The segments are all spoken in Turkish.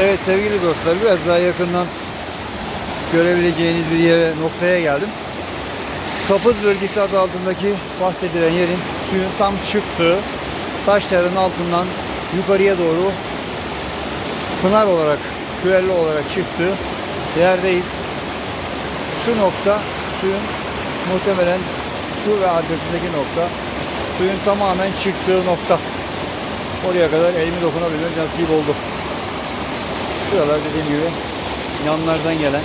Evet sevgili dostlar biraz daha yakından görebileceğiniz bir yere noktaya geldim. Kapız bölgesi adı altındaki bahsedilen yerin suyun tam çıktığı taşların altından yukarıya doğru pınar olarak, küvelle olarak çıktığı yerdeyiz. Şu nokta suyun muhtemelen şu ve arkasındaki nokta suyun tamamen çıktığı nokta. Oraya kadar elimi dokunabilmem nasip oldu. Şuralar dediğim gibi yanlardan gelen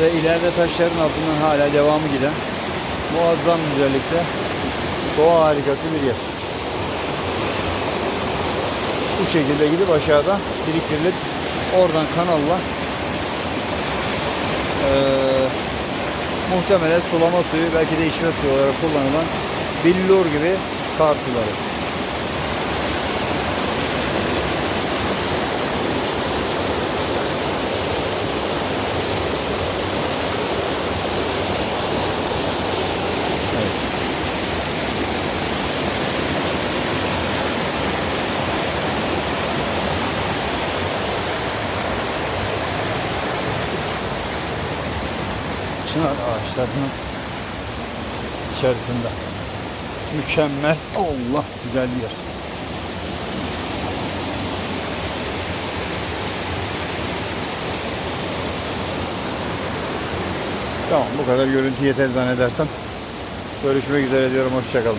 ve ileride taşların altından hala devamı giden muazzam güzellikte doğa harikası bir yer. Bu şekilde gidip aşağıda biriktirilip oradan kanalla eee muhtemelen sulama suyu belki de içme suyu olarak kullanılan billur gibi kar suları. Çınar ağaçlarının içerisinde. Mükemmel. Allah güzel yer. Tamam bu kadar görüntü yeter zannedersem. Görüşmek üzere diyorum. Hoşçakalın.